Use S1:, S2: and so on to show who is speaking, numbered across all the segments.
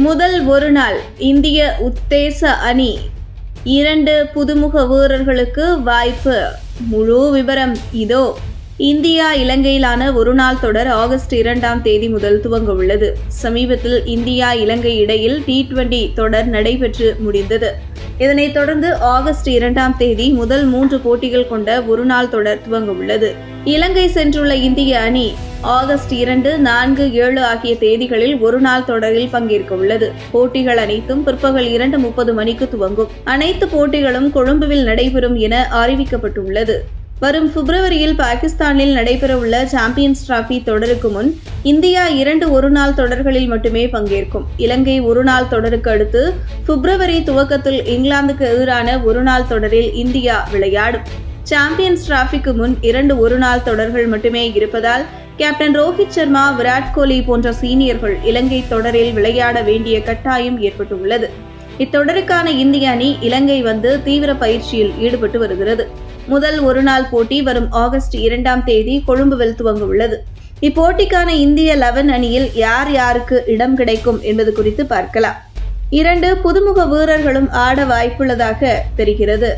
S1: முதல் ஒருநாள் இந்திய உத்தேச அணி இரண்டு புதுமுக வீரர்களுக்கு வாய்ப்பு. முழு விவரம் இதோ. இந்தியா இலங்கையிலான ஒருநாள் தொடர் ஆகஸ்ட் இரண்டாம் தேதி முதல் துவங்க உள்ளது. சமீபத்தில் இந்தியா இலங்கை இடையில் டி டுவெண்டி தொடர் நடைபெற்று முடிந்தது. இதனைத் தொடர்ந்து ஆகஸ்ட் இரண்டாம் தேதி முதல் மூன்று போட்டிகள் கொண்ட ஒருநாள் தொடர் துவங்க உள்ளது. இலங்கை சென்றுள்ள இந்திய அணி ஆகஸ்ட் இரண்டு நான்கு ஏழு ஆகிய தேதிகளில் ஒருநாள் தொடரில் பங்கேற்க உள்ளது போட்டிகள் அனைத்தும் பிற்பகல் இரண்டு முப்பது மணிக்கு துவங்கும். அனைத்து போட்டிகளும் கொழும்புவில் நடைபெறும் என அறிவிக்கப்பட்டுள்ளது. வரும் பிப்ரவரியில் பாகிஸ்தானில் நடைபெறவுள்ள சாம்பியன்ஸ் டிராபி தொடருக்கு முன் இந்தியா இரண்டு ஒருநாள் தொடர்களில் மட்டுமே பங்கேற்கும். இலங்கை ஒருநாள் தொடருக்கு அடுத்து பிப்ரவரி துவக்கத்தில் இங்கிலாந்துக்கு எதிரான ஒருநாள் தொடரில் இந்தியா விளையாடும். சாம்பியன்ஸ் டிராபிக்கு முன் இரண்டு ஒருநாள் தொடர்கள் மட்டுமே இருப்பதால் கேப்டன் ரோஹித் சர்மா விராட் கோலி போன்ற சீனியர்கள் இலங்கை தொடரில் விளையாட வேண்டிய கட்டாயம் ஏற்பட்டுள்ளது. இத்தொடருக்கான இந்திய அணி இலங்கை வந்து தீவிர பயிற்சியில் ஈடுபட்டு வருகிறது. முதல் ஒருநாள் போட்டி வரும் ஆகஸ்ட் இரண்டாம் தேதி கொழும்புவில் துவங்க உள்ளது இப்போட்டிக்கான இந்திய லெவன் அணியில் யார் யாருக்கு இடம் கிடைக்கும் என்பது குறித்து பார்க்கலாம். இரண்டு புதுமுக வீரர்களும் ஆட வாய்ப்புள்ளதாக தெரிகிறது.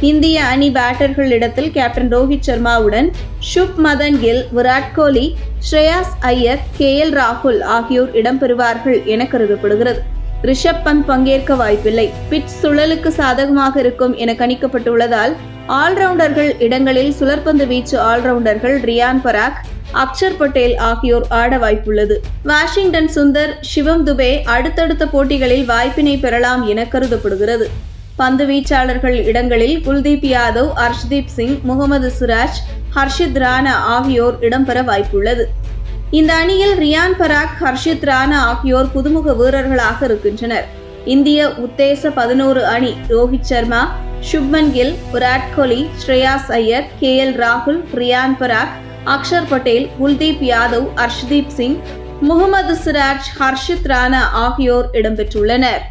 S1: இந்திய அணி பேட்டர்கள் இடத்தில் கேப்டன் ரோஹித் சர்மாவுடன் Shubman Gill Virat Kohli Shreyas Iyer K L ராகுல் ஆகியோர் இடம்பெறுவார்கள் என கருதப்படுகிறது. ரிஷப் பந்த் பங்கேற்க வாய்ப்பில்லை. பிட்ச் சுழலுக்கு சாதகமாக இருக்கும் என கணிக்கப்பட்டுள்ளதால் ஆல்ரவுண்டர்கள் இடங்களில் சுழற்பந்து வீச்சு ஆல்ரவுண்டர்கள் ரியான் பராக் அக்ஷர் பட்டேல் ஆகியோர் ஆட வாய்ப்புள்ளது. வாஷிங்டன் சுந்தர் சிவம் துபே அடுத்தடுத்த போட்டிகளில் வாய்ப்பினை பெறலாம் என கருதப்படுகிறது. பந்து வீச்சாளர்கள் இடங்களில் குல்தீப் யாதவ் ஹர்ஷ்தீப் சிங் முகமது சிராஜ் ஹர்ஷித் ராணா ஆகியோர் இடம்பெற வாய்ப்புள்ளது. இந்த அணியில் ரியான் பராக் ஹர்ஷித் ராணா ஆகியோர் புதுமுக வீரர்களாக இருக்கின்றனர். இந்திய உத்தேச பதினோரு அணி ரோஹித் சர்மா சுப்மன் கில் விராட் கோலி ஸ்ரேயாஸ் ஐயர் கே எல் ராகுல் ரியான் பராக் அக்ஷர் பட்டேல் குல்தீப் யாதவ் ஹர்ஷ்தீப் சிங் முகமது சிராஜ் ஹர்ஷித் ராணா ஆகியோர் இடம்பெற்றுள்ளனர்.